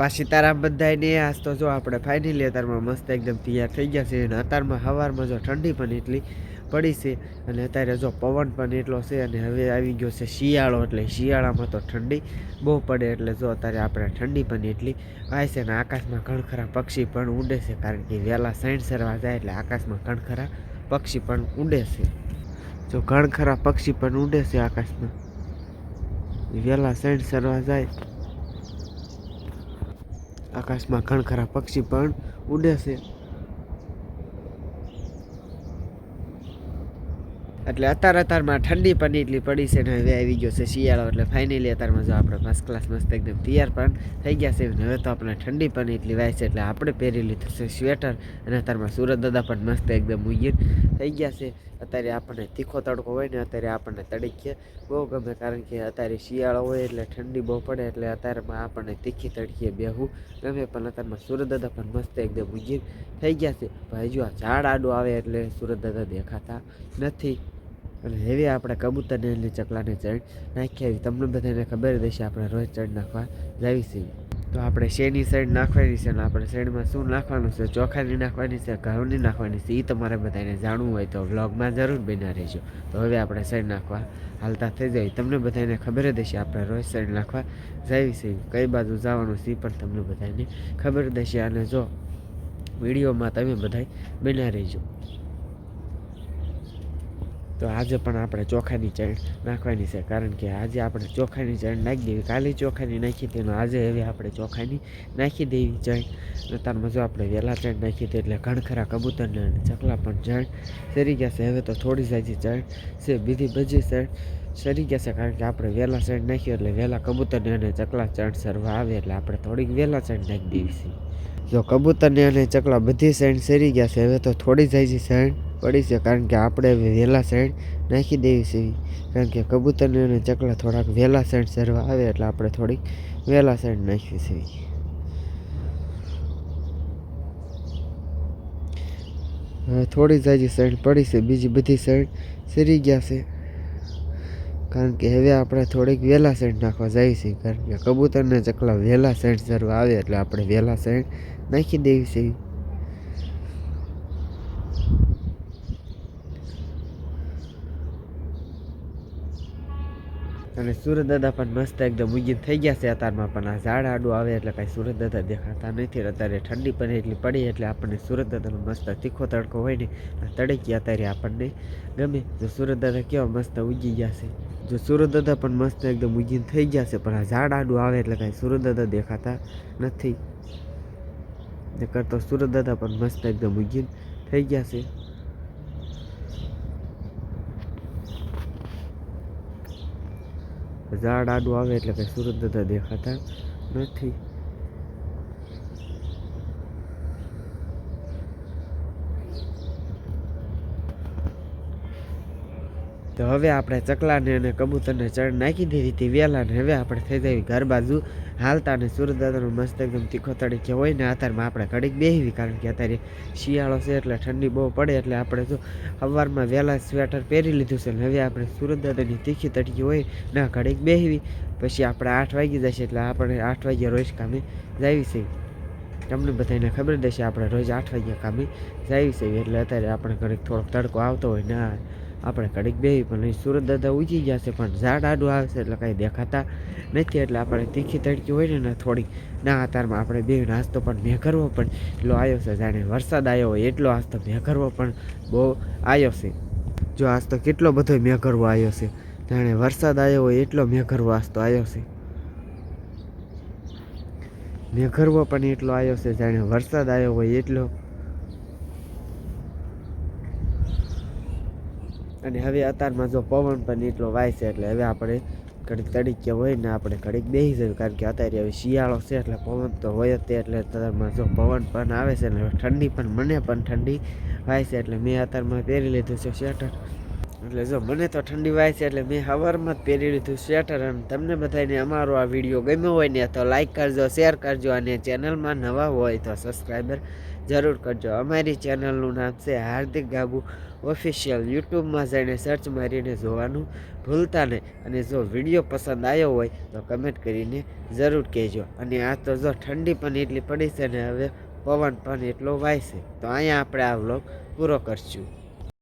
બાપા સીતારામ બધાને આજ તો જો આપણે ફાઇનલી અત્યારમાં મસ્ત એકદમ તૈયાર થઈ ગયા છે. અને અત્યારમાં સવારમાં જો ઠંડી પણ એટલી પડી છે અને અત્યારે જો પવન પણ એટલો છે અને હવે આવી ગયો છે શિયાળો એટલે શિયાળામાં તો ઠંડી બહુ પડે એટલે જો અત્યારે આપણે ઠંડી પણ એટલી આવે છે અને આકાશમાં ઘણખરા પક્ષી પણ ઉડે છે કારણ કે વહેલા સરવા જાય એટલે આકાશમાં ઘણખરા પક્ષી પણ ઉડે છે. જો ઘણખરા પક્ષી પણ ઉડે છે આકાશમાં. વહેલા સાઈડ સરવા જાય આકાશમાં ઘણખરા પક્ષી પણ ઉડે છે. એટલે અત્યારે અત્યારમાં ઠંડી પણ એટલી પડી છે ને હવે આવી ગયો છે શિયાળો, એટલે ફાઇનલી અત્યારમાં જો આપણે ફર્સ્ટ ક્લાસ મસ્ત એકદમ તૈયાર પણ થઈ ગયા છે. હવે તો આપણે ઠંડી પણ એટલી વાય છે, એટલે આપણે પહેરી લીધું છે સ્વેટર અને અત્યારમાં સુરત દાદા પણ મસ્ત એકદમ ઉગીર થઈ ગયા છે. અત્યારે આપણને તીખો તડકો હોય ને અત્યારે આપણને તડકીએ. બહુ ગમે, કારણ કે અત્યારે શિયાળો હોય એટલે ઠંડી બહુ પડે, એટલે અત્યારમાં આપણને તીખી તડકીએ બેહવું ગમે, પણ અત્યારમાં સુરત દાદા પણ મસ્ત એકદમ ઉગીર થઈ ગયા છે. ભાઈ હજુ આ ઝાડ આડું આવે એટલે સુરત દાદા દેખાતા નથી. અને હેવી આપણે કબૂતરને એની ચકલાને ચણ નાખી આવી. તમને બધાને ખબર જ આપણે રોજ ચડ નાખવા જાવી છીએ. તો આપણે શેની સાઈડ નાખવાની છે ને આપણે સાઈડમાં શું નાખવાનું છે, ચોખાની નાખવાની છે, ઘઉંની નાખવાની છે એ તમારે બધાને જાણવું હોય તો વ્લોગમાં જરૂર બન્યા રહેજો. તો હવે આપણે સાઈડ નાખવા હાલતા થઈ જાય. તમને બધાને ખબર જ આપણે રોજ સાઈડ નાખવા જાવી છીએ. કઈ બાજુ જવાનું છે એ પણ તમને બધાને ખબર જ અને જો વિડીયોમાં તમે બધા બન્યા રહેજો. તો આજે પણ આપણે ચોખાની ચણ નાખવાની છે. કારણ કે આજે આપણે ચોખાની ચણ નાખી દેવી. કાલે ચોખાની નાખી તેનો આજે હવે આપણે ચોખાની નાખી દેવી ચણ. અત્યારમાં જો આપણે વહેલા ચણ નાખી હતી એટલે ઘણખરા કબૂતરને અને ચકલા પણ ચણ સરી ગયા છે. હવે તો થોડી સાજી ચણ છે. બીજી બધી ચણ સરી ગયા છે. કારણ કે આપણે વહેલા ચણ નાખીએ એટલે વહેલા કબૂતરને અને ચકલા ચણ સરવા આવે એટલે આપણે થોડીક વહેલા ચણ નાખી દેવી છે. જો કબૂતરને અને ચકલા બધી સાઈડ સરી ગયા છે. હવે તો થોડી સાઈઝી સાઈડ પડી છે કારણ કે આપણે વહેલા સાઈડ નાખી દેવી છે. કારણ કે કબૂતરને અને ચકલા થોડાક વહેલા સાઈડ સરવા આવે એટલે આપણે થોડીક વહેલા સાઈડ નાખવી છે. હવે થોડી જાજી સાઈડ પડી છે. બીજી બધી સાઈડ સરી ગયા છે. કારણ કે હવે આપણે થોડીક વહેલા સાઈડ નાખવા જાય છે. કારણ કે કબૂતરને ચકલા વહેલા સાઈડ સરવા આવે એટલે આપણે વહેલા સાઈડ નાખી દેવી છે. અને સુરત દાદા પણ મસ્ત એકદમ ઉગીન થઈ ગયા છે. અત્યારમાં પણ આ ઝાડ આડું આવે એટલે કાંઈ સુરત દાદા દેખાતા નથી. અત્યારે ઠંડી પણ એટલી પડી એટલે આપણને સુરત દાદાનો મસ્ત તીખો તડકો હોય ને, આ તડકી અત્યારે આપણને ગમે. જો સુરત દાદા કેવા મસ્ત ઉગી ગયા છે. જો સુરત દાદા પણ મસ્ત એકદમ ઉગીન થઈ ગયા છે, પણ આ ઝાડ આડું આવે એટલે કાંઈ સુરત દાદા દેખાતા નથી. કરતો સુરત દાદા પણ મસ્ત એકદમ ઉગીન થઈ ગયા છે. ઝાડ આડું આવે એટલે કંઈ સુરત દાદા દેખાતા નથી. તો હવે આપણે ચકલાને અને કબૂતરને ચણ નાખી દીધી હતી વહેલાને હવે આપણે થઈ જઈએ ઘર બાજુ. હાલતા અને સુરતદાદાનું મસ્ત એકદમ તીખો તરીકે હોય ને અત્યારમાં આપણે ઘડીક બેહવી, કારણ કે અત્યારે શિયાળો છે એટલે ઠંડી બહુ પડે એટલે આપણે જો સવારમાં વહેલા સ્વેટર પહેરી લીધું છે ને હવે આપણે સુરતદાદાની તીખી તડકી હોય ના ઘડીક બેહવી. પછી આપણે આઠ વાગી જશે એટલે આપણે આઠ વાગ્યા રોજ કામે જાવી છે. તમને બધાને ખબર દેશે આપણે રોજ આઠ વાગ્યા કામે જાવી છે. એટલે અત્યારે આપણે ઘડીક થોડોક તડકો આવતો હોય ના આપણે કડીક બે પણ સુરત દાદા ઉજી જશે પણ ઝાડ આડું આવશે એટલે કાંઈ દેખાતા નથી, એટલે આપણે તીખી તડકી હોય ને થોડીક ના અત્યારમાં આપણે બે નાસ્તો પણ મેં કરવો પણ એટલો આવ્યો છે, જાણે વરસાદ આવ્યો હોય એટલો આસ્તો મેં કરવો પણ બહુ આવ્યો છે. જો આસ્તો કેટલો બધો મેઘરવો આવ્યો છે, જાણે વરસાદ આવ્યો હોય એટલો મેં કરવો આસ્તો આવ્યો છે. મેઘરવો પણ એટલો આવ્યો છે, જાણે વરસાદ આવ્યો હોય એટલો અને હવે અત્યારમાં જો પવન પણ એટલો વાય છે એટલે હવે આપણે ઘડીક તડીકે હોય ને આપણે ઘડીક બેસી જઈએ, કારણ કે અત્યારે હવે શિયાળો છે એટલે પવન તો હોય જ તે, એટલે અત્યારમાં જો પવન પણ આવે છે ને ઠંડી પણ, મને પણ ઠંડી વાય છે એટલે મેં અત્યારમાં પહેરી લીધું છે સ્વેટર. એટલે જો મને તો ઠંડી વાય છે એટલે મેં સવારમાં જ પહેરી લીધું સ્વેટર અને તમને બધાને અમારો આ વીડિયો ગમ્યો હોય ને તો લાઈક કરજો શેર કરજો અને ચેનલમાં નવા હોય તો સબસ્ક્રાઈબર જરૂર કરજો. અમારી ચેનલનું નામ છે હાર્દિક ગાબુ ઓફિશિયલ યુટ્યુબમાં જઈને સર્ચ મારીને જોવાનું ભૂલતા નહીં. અને જો વીડિયો પસંદ આવ્યો હોય તો કમેન્ટ કરીને જરૂર કહેજો. અને આ તો જો ઠંડી પણ એટલી પડી છે ને હવે પવન પણ એટલો વાય છે. તો અહીંયા આપણે આ વ્લોગ પૂરો કરશું.